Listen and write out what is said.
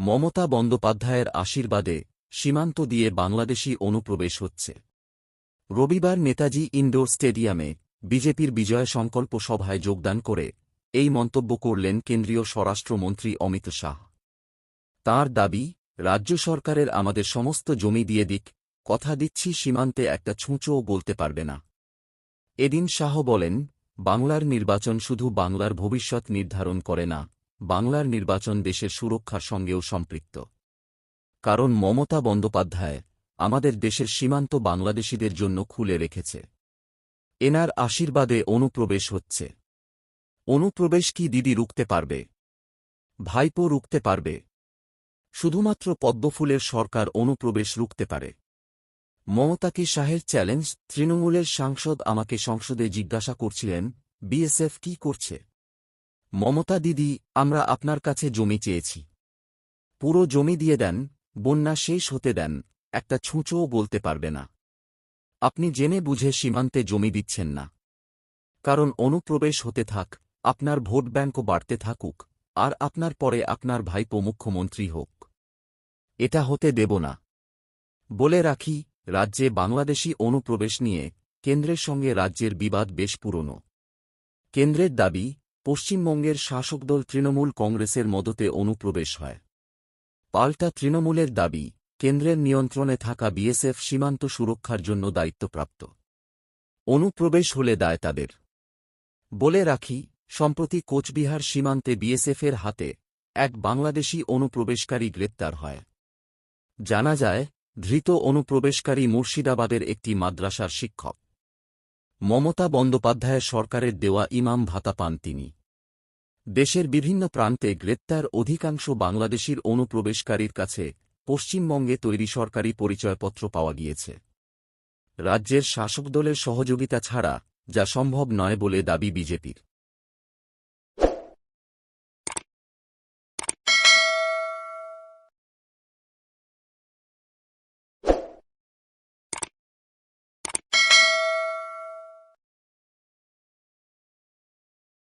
মমতা বন্দ্যোপাধ্যায়ের আশীর্বাদে সীমান্ত দিয়ে বাংলাদেশি অনুপ্রবেশ হচ্ছে। রবিবার নেতাজি ইনডোর স্টেডিয়ামে বিজেপির বিজয় সংকল্প সভায় যোগদান করে এই মন্তব্য করলেন কেন্দ্রীয় স্বরাষ্ট্রমন্ত্রী অমিত শাহ। তাঁর দাবি, রাজ্য সরকারের আমাদের সমস্ত জমি দিয়ে দিক, কথা দিচ্ছি সীমান্তে একটা ছুঁচোও বলতে পারবে না। এদিন শাহ বলেন, বাংলার নির্বাচন শুধু বাংলার ভবিষ্যৎ নির্ধারণ করে না বাংলার নির্বাচন দেশের সুরক্ষার সঙ্গেও সম্পৃক্ত। কারণ মমতা বন্দ্যোপাধ্যায় আমাদের দেশের সীমান্ত বাংলাদেশিদের জন্য খুলে রেখেছে। এনার আশীর্বাদে অনুপ্রবেশ হচ্ছে। অনুপ্রবেশ কি দিদি রুখতে পারবে? ভাইপো রুখতে পারবে? শুধুমাত্র পদ্মফুলের সরকার অনুপ্রবেশ রুখতে পারে। মমতাকে শাহের চ্যালেঞ্জ? তৃণমূলের সাংসদ আমাকে সংসদে জিজ্ঞাসা করছিলেন, বিএসএফ কি করছে? মমতা দিদি, আমরা আপনার কাছে জমি চেয়েছি। পুরো জমি দিয়ে দেন, বন্যা শেষ হতে দেন, একটা ছুঁচোও বলতে পারবে না। আপনি জেনে বুঝে সীমান্তে জমি দিচ্ছেন না। কারণ অনুপ্রবেশ হতে থাক, আপনার ভোট ব্যাঙ্কও বাড়তে থাকুক, আর আপনার পরে আপনার ভাইপো মুখ্যমন্ত্রী হোক। এটা হতে দেব না। বলে রাখি, রাজ্যে বাংলাদেশি অনুপ্রবেশ নিয়ে কেন্দ্রের সঙ্গে রাজ্যের বিবাদ বেশ পুরনো। কেন্দ্রের দাবি পশ্চিমবঙ্গের শাসকদল তৃণমূল কংগ্রেসের মদতে অনুপ্রবেশ হয়। পাল্টা তৃণমূলের দাবি, কেন্দ্রের নিয়ন্ত্রণে থাকা বিএসএফ সীমান্ত সুরক্ষার জন্য দায়িত্বপ্রাপ্ত। অনুপ্রবেশ হলে দায় তাদের। বলে রাখি, সম্প্রতি কোচবিহার সীমান্তে বিএসএফের হাতে এক বাংলাদেশি অনুপ্রবেশকারী গ্রেপ্তার হয়। জানা যায়, ধৃত অনুপ্রবেশকারী মুর্শিদাবাদের একটি মাদ্রাসার শিক্ষক। মমতা বন্দ্যোপাধ্যায়ের সরকারের দেওয়া ইমাম ভাতা পান তিনি। দেশের বিভিন্ন প্রান্তে গ্রেপ্তার অধিকাংশ বাংলাদেশির অনুপ্রবেশকারীর কাছে পশ্চিমবঙ্গে তৈরি সরকারি পরিচয়পত্র পাওয়া গিয়েছে। রাজ্যের শাসক দলের সহযোগিতা ছাড়া যা সম্ভব নয় বলে দাবি বিজেপির।